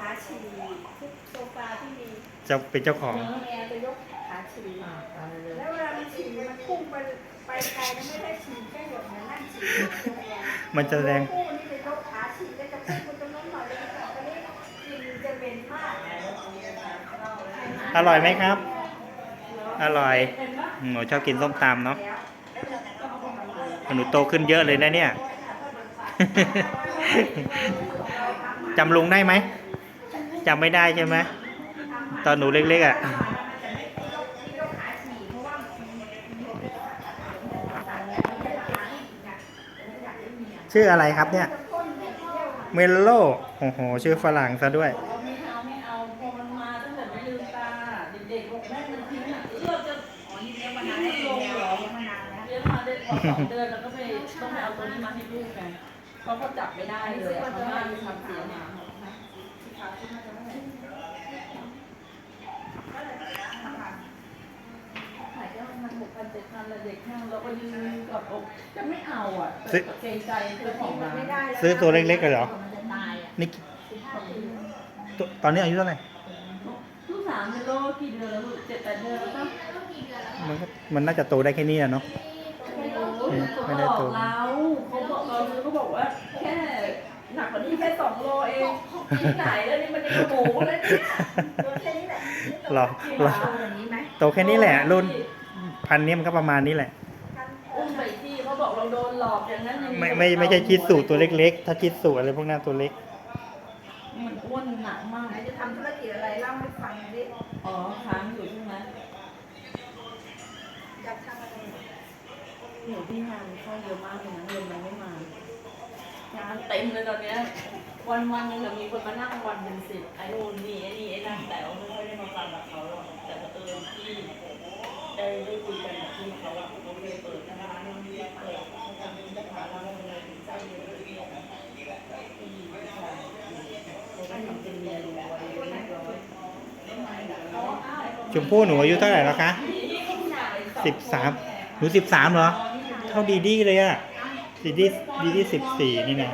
ขาฉี่ทุกโซฟาที่มีจะเป็นเจ้าของเนื้อแมวจะยกขาฉี่อ่าเอาเลยแล้วเวลามันฉี่มันพุ่งไปไปไกลมันไม่ได้ฉี่แค่หยดเหมือนนั่งฉี่มันจะแรง คู่นี่จะยกขาฉี่ก็จะพุ่งไปตรงนั้นหน่อยแล้วก็ตอนนี้กลินจะเป็นมากอร่อยไหมครับ อร่อยอืมหนูชอบกินส้มตำเนาะหนูโตขึ้นเยอะเลยนะเนี่ย จำลุงได้ไหม จำไม่ได้ใช่ไหมตอนหนูเล็กๆอะชื่ออะไรครับเนี่ย เมลโลโอ้โห ชื่อฝรั่งซะด้วย ไม่เอาไม่เอาพอมันมาตั้งแต่ไม่ลืมตาเด็กๆบอกแม่มันทิ้งอะเลือกจะอ๋อนี่เลี้ยงมานานแล้วลงเหรอมานานแล้วเลี้ยงมาได้พอสองเดือนแล้วก็ไปต้องไปเอาตัวนี้มาให้ลูกไงเพราะเขาจับไม่ได้เลยเขาไม่ทำเสียหาย จ็ดพันละเด็กข้างเราก็ยืนกอดอกจะไม่เอาอะซื้อ เกรงใจเจ้าของร้านไม่ได้แล้วซื้อตัวเล็กๆเลยเหรอมันจะตายอะนี่ตัวตอนนี้อายุเท่าไหร่ ลูกสามเป็นโรคกี่เดือนแล้วลูกเจ็ดแปดเดือนแล้วก็มันก็มันน่าจะโตได้แค่นี้อะเนาะ ไม่ไม่ได้ได้ตัตัววเราเขาบอกเราเขาบอกว่าแค่ห นักกว่านี้แค่สองโลเองที่ไหนแล้วนี่มันจะกระหมูแล้วเนี่ยตัวแค่นี้แหละหรอที่หรอเราอย่างนี้ไหมโตแค่นี้แหละ รุ่นพันนี้มันก็ประมาณนี้แหละอุ้มไปที่เขาบอกเราโดนหลอกอย่างนั้นอย่างนี้ไม่ไม่ไม่ใช่ชิดสูตัวเล็ก ๆ ถ้าชิดสูอะไรพวกนั้นตัวเล็กมันอ้วนหนักมากไหนจะทำธุรกิจอะไรเล่าให้ฟังดิอ๋อค้างอยู่ใช่ไหมอยากทำอะไรหนูที่งานเข้าเยอะมากเลยนะเงินมันไม่มา งานเต็มเลยตอนเนี้ยวันวันๆหนึงอะมีคนมานั่งวันเป็นสิบไอ้นู่นนี่ไอ้นี่ไอ้นั่นแต่ว่าไม่ค่อยได้มาฟังกับเขาหรอกแต่เอิญที่ได้ได้คุยกันกับที่เขาอะเขาเลยเปิดร้านนู่นนี่เปิดทำเป็นสาขาแล้วมันเลยถึงใจเยอะที่ผู้ชายเขาก็ทำเป็นเมียรวยเรียบร้อยชมพู่หนูอายุเท่าไหร่แล้วคะสิบสามหนูสิบสามเหรอ เท่าดีดีเลยอะ ดีที่ดีที่สิบสี่นี่นะ